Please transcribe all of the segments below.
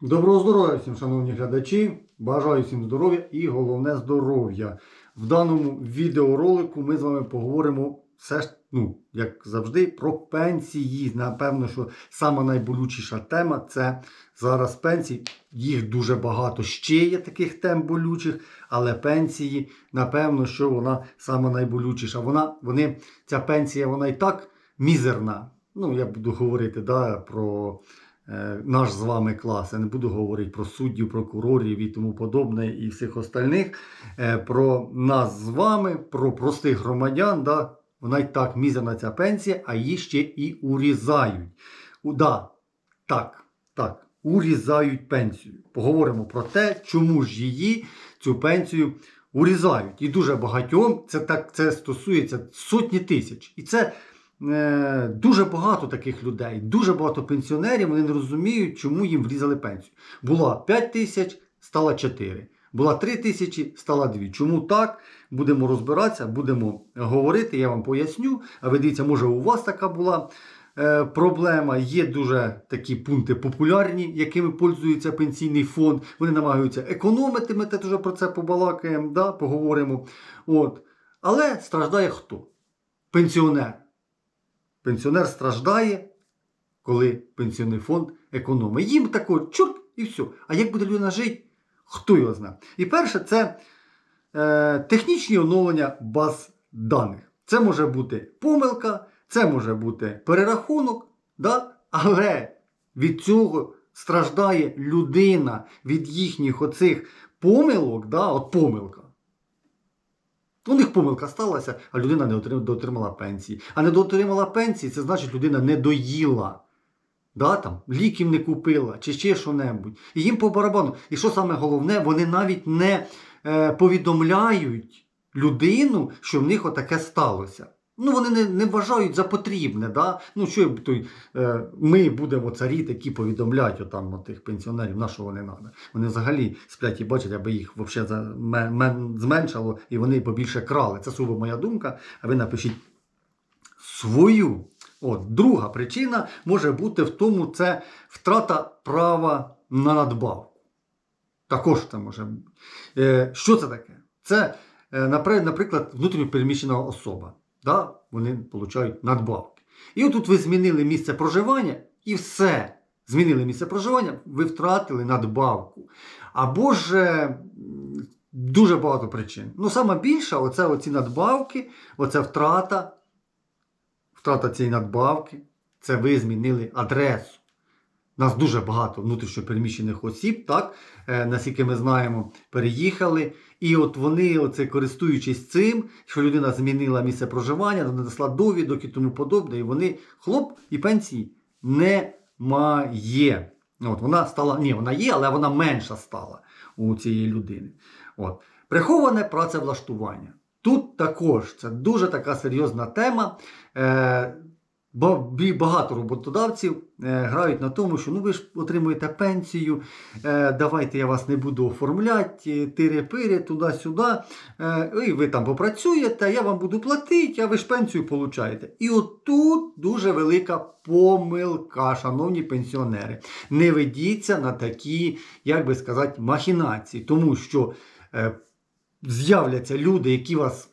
Доброго здоров'я всім, шановні глядачі. Бажаю всім здоров'я і головне здоров'я. В даному відеоролику ми з вами поговоримо все ж, ну, як завжди, про пенсії. Напевно, що сама найболючіша тема це зараз пенсії. Їх дуже багато. Ще є таких тем болючих, але пенсії, напевно, що вона сама найболючіша. Вона, вони, ця пенсія, вона і так мізерна. Ну, я буду говорити да, про наш з вами клас. Я не буду говорити про суддів, прокурорів і тому подобне, і всіх остальних. Е, про нас з вами, про простих громадян. Да, вона й так мізерна ця пенсія, а її ще і урізають. У, да, так, так, урізають пенсію. Поговоримо про те, чому ж її, цю пенсію, урізають. І дуже багатьом це так це стосується сотні тисяч. І це е, дуже багато таких людей, дуже багато пенсіонерів. Вони не розуміють, чому їм врізали пенсію. Була 5 тисяч, стала 4. Була 3 тисячі, стала 2. Чому так? Будемо розбиратися, будемо говорити, я вам поясню. А ви дивіться, може у вас така була е, проблема. Є дуже такі пункти популярні, якими пользується пенсійний фонд. Вони намагаються економити, ми теж про це побалакаємо, да, поговоримо. От. Але страждає хто? Пенсіонер. Пенсіонер страждає, коли пенсійний фонд економить. Їм тако чорт і все. А як буде людина жити, хто його знає. І перше, це е, технічні оновлення баз даних. Це може бути помилка, це може бути перерахунок, да? але від цього страждає людина від їхніх оцих помилок, да? от помилка. У них помилка сталася, а людина не дотримала пенсії. А не дотримала пенсії, це значить, людина не доїла. Да, там, ліків не купила чи ще що-небудь. І їм по барабану. І що саме головне, вони навіть не е, повідомляють людину, що в них отаке сталося. Ну, вони не, не вважають за потрібне. Да? Ну, що той, е, ми будемо царі такі повідомляти отам, от тих пенсіонерів, на що вони треба. Вони взагалі сплять і бачать, аби їх мен- зменшало і вони побільше крали. Це суво моя думка, а ви напишіть свою. От, друга причина може бути в тому, це втрата права на надбавку. Також це може бути. Е, що це таке? Це, е, наприклад, внутрішньо переміщена особа. Да? Вони отримують надбавки. І отут ви змінили місце проживання і все. Змінили місце проживання, ви втратили надбавку. Або ж е, дуже багато причин. Ну, саме більше, оце оці надбавки, оця втрата втрата цієї надбавки, це ви змінили адресу. Нас дуже багато внутрішньопереміщених осіб, так, е, наскільки ми знаємо, переїхали. І от вони, оце, користуючись цим, що людина змінила місце проживання, надесла довідок і тому подобне, і вони хлоп і пенсії немає. От, вона стала, ні, вона є, але вона менша стала у цієї людини. От. Приховане працевлаштування. Тут також це дуже така серйозна тема. Е, багато роботодавців е, грають на тому, що ну ви ж отримуєте пенсію, е, давайте я вас не буду оформляти, тири-пири, туди-сюди. Е, і ви там попрацюєте, я вам буду платити, а ви ж пенсію получаєте. І отут дуже велика помилка, шановні пенсіонери. Не ведіться на такі, як би сказати, махінації, тому що е, з'являться люди, які вас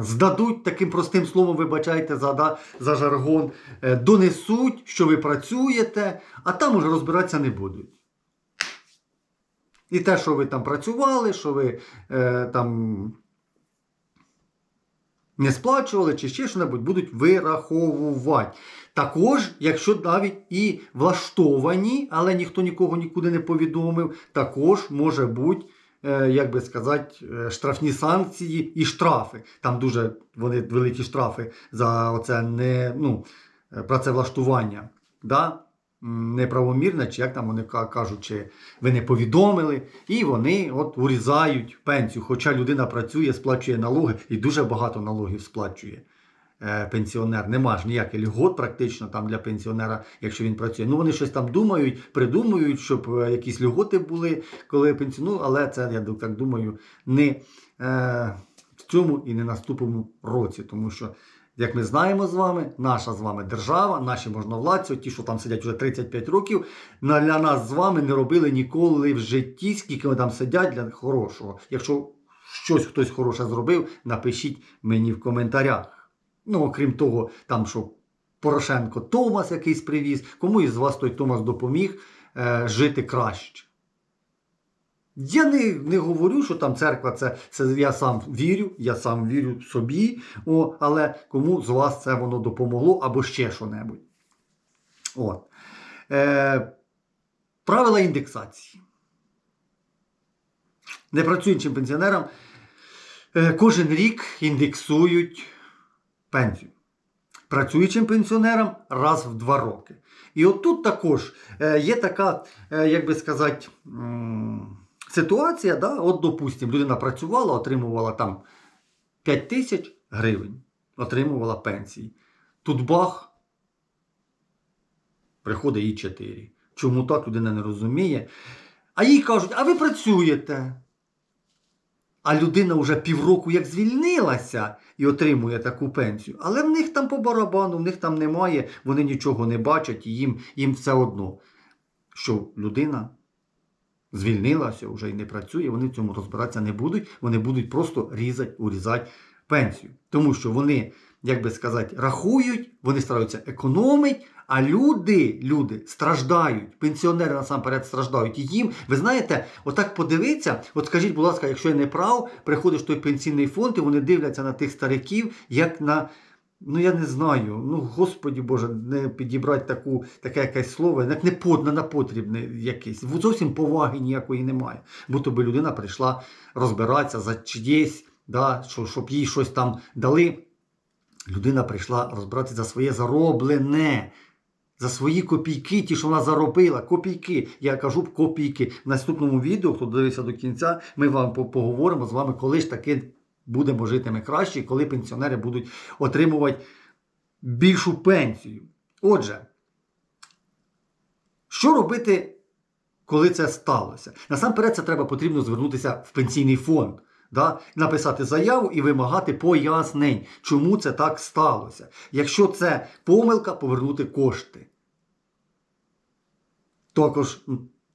здадуть таким простим словом, вибачайте за, да, за жаргон, е, донесуть, що ви працюєте, а там уже розбиратися не будуть. І те, що ви там працювали, що ви е, там не сплачували чи ще що-небудь, будуть вираховувати. Також, якщо навіть і влаштовані, але ніхто нікого нікуди не повідомив, також може бути, як би сказати, е, штрафні санкції і штрафи. Там дуже вони великі штрафи за оце не, ну, е, працевлаштування. Да? Неправомірне, чи як там вони кажуть, чи ви не повідомили, і вони от урізають пенсію. Хоча людина працює, сплачує налоги і дуже багато налогів сплачує е, пенсіонер. Нема ж ніяких льгот практично там для пенсіонера, якщо він працює. Ну вони щось там думають, придумують, щоб е, якісь льготи були, коли пенсію. Ну, але це, я так думаю, не е, в цьому і не наступному році, тому що Як ми знаємо з вами, наша з вами держава, наші можновладці, ті, що там сидять вже 35 років, для нас з вами не робили ніколи в житті, скільки вони там сидять для хорошого. Якщо щось хтось хороше зробив, напишіть мені в коментарях. Ну, окрім того, там що Порошенко Томас якийсь привіз, кому із вас той Томас допоміг е, жити краще. Я не, не говорю, що там церква це, це я сам вірю, я сам вірю собі, о, але кому з вас це воно допомогло або ще що-небудь. От. Е, правила індексації. Непрацюючим пенсіонерам е, кожен рік індексують пенсію. Працюючим пенсіонерам раз в два роки. І от тут також е, є така, е, як би сказати, ситуація. Да? От, допустимо, людина працювала, отримувала там 5 тисяч гривень, отримувала пенсії. Тут бах, приходить їй 4. Чому так людина не розуміє? А їй кажуть, а ви працюєте. А людина вже півроку як звільнилася і отримує таку пенсію. Але в них там по барабану, в них там немає, вони нічого не бачать, і їм, їм все одно, що людина звільнилася, вже і не працює, вони в цьому розбиратися не будуть, вони будуть просто різати, урізати пенсію. Тому що вони, як би сказати, рахують, вони стараються економити, а люди, люди страждають, пенсіонери насамперед страждають. І їм, ви знаєте, отак подивитися, от скажіть, будь ласка, якщо я не прав, приходиш в той пенсійний фонд, і вони дивляться на тих стариків, як на. Ну, я не знаю. Ну, Господі Боже, не підібрати таку, таке якесь слово, як не под, не потрібне якесь. Зовсім поваги ніякої немає. Будто би людина прийшла розбиратися за чиєсь, да, що, щоб їй щось там дали. Людина прийшла розбиратися за своє зароблене. За свої копійки, ті, що вона заробила, копійки. Я кажу копійки. В наступному відео, хто дивився до кінця, ми вам поговоримо з вами, коли ж таки будемо жити ми краще, коли пенсіонери будуть отримувати більшу пенсію. Отже, що робити, коли це сталося? Насамперед, це треба потрібно звернутися в пенсійний фонд. Да? Написати заяву і вимагати пояснень, чому це так сталося. Якщо це помилка, повернути кошти. Також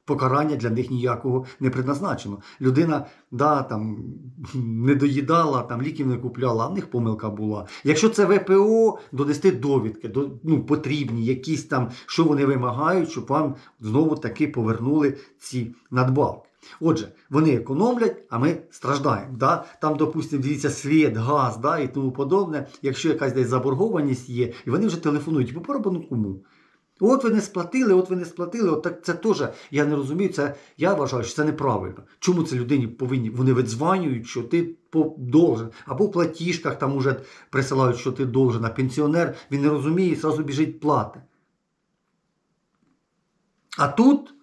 покарання для них ніякого не предназначено. Людина да, там, не доїдала, там, ліків не купляла, а в них помилка була. Якщо це ВПО, донести довідки, до, ну, потрібні, якісь там, що вони вимагають, щоб вам знову таки повернули ці надбавки. Отже, вони економлять, а ми страждаємо. Да? Там, допустимо, дивіться, світ, газ да, і тому подобне. Якщо якась десь заборгованість є, і вони вже телефонують, по барабану кому? От ви не сплатили, от ви не сплатили. От так це теж, я не розумію, це я вважаю, що це неправильно. Чому це людині повинні? Вони видзванюють, що ти должен, або в платіжках там уже присилають, що ти должен, а пенсіонер він не розуміє і зразу біжить плати. А тут,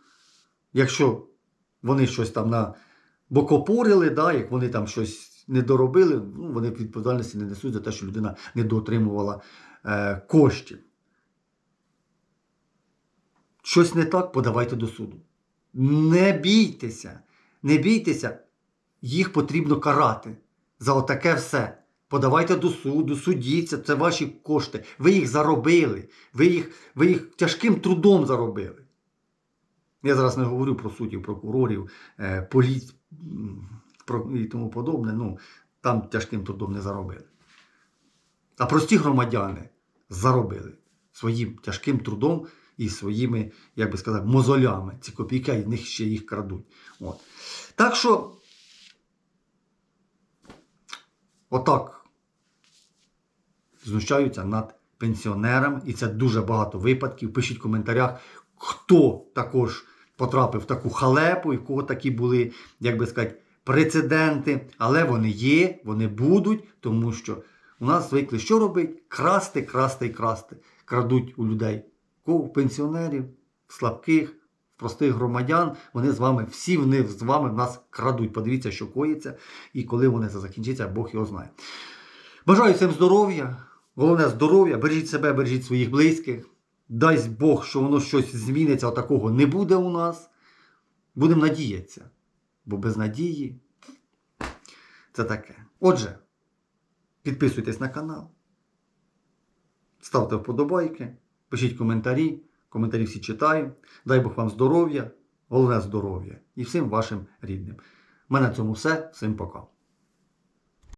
якщо вони щось там на бокопорили, да, як вони там щось не доробили, ну, вони відповідальності не несуть за те, що людина не доотримувала е, коштів. Щось не так, подавайте до суду. Не бійтеся, не бійтеся, їх потрібно карати за отаке все. Подавайте до суду, судіться, це ваші кошти. Ви їх заробили, ви їх, ви їх тяжким трудом заробили. Я зараз не говорю про суддів, прокурорів, е, про- і тому подобне. Ну, там тяжким трудом не заробили. А прості громадяни заробили своїм тяжким трудом і своїми, як би сказати, мозолями. Ці копійки, і них ще їх крадуть. От. Так що, отак знущаються над пенсіонерами, і це дуже багато випадків. Пишіть в коментарях, хто також потрапив в таку халепу, і в кого такі були, як би сказати, прецеденти. Але вони є, вони будуть, тому що у нас звикли що робить? Красти, красти і красти. Крадуть у людей кого пенсіонерів, слабких, простих громадян. Вони з вами, всі вони з вами в нас крадуть. Подивіться, що коїться, і коли вони це закінчиться, Бог його знає. Бажаю всім здоров'я. Головне здоров'я, бережіть себе, бережіть своїх близьких. Дай Бог, що воно щось зміниться, а такого не буде у нас. Будемо надіятися. Бо без надії це таке. Отже, підписуйтесь на канал, ставте вподобайки, пишіть коментарі. Коментарі всі читаю. Дай Бог вам здоров'я, головне здоров'я і всім вашим рідним. У мене на цьому все. Всім пока.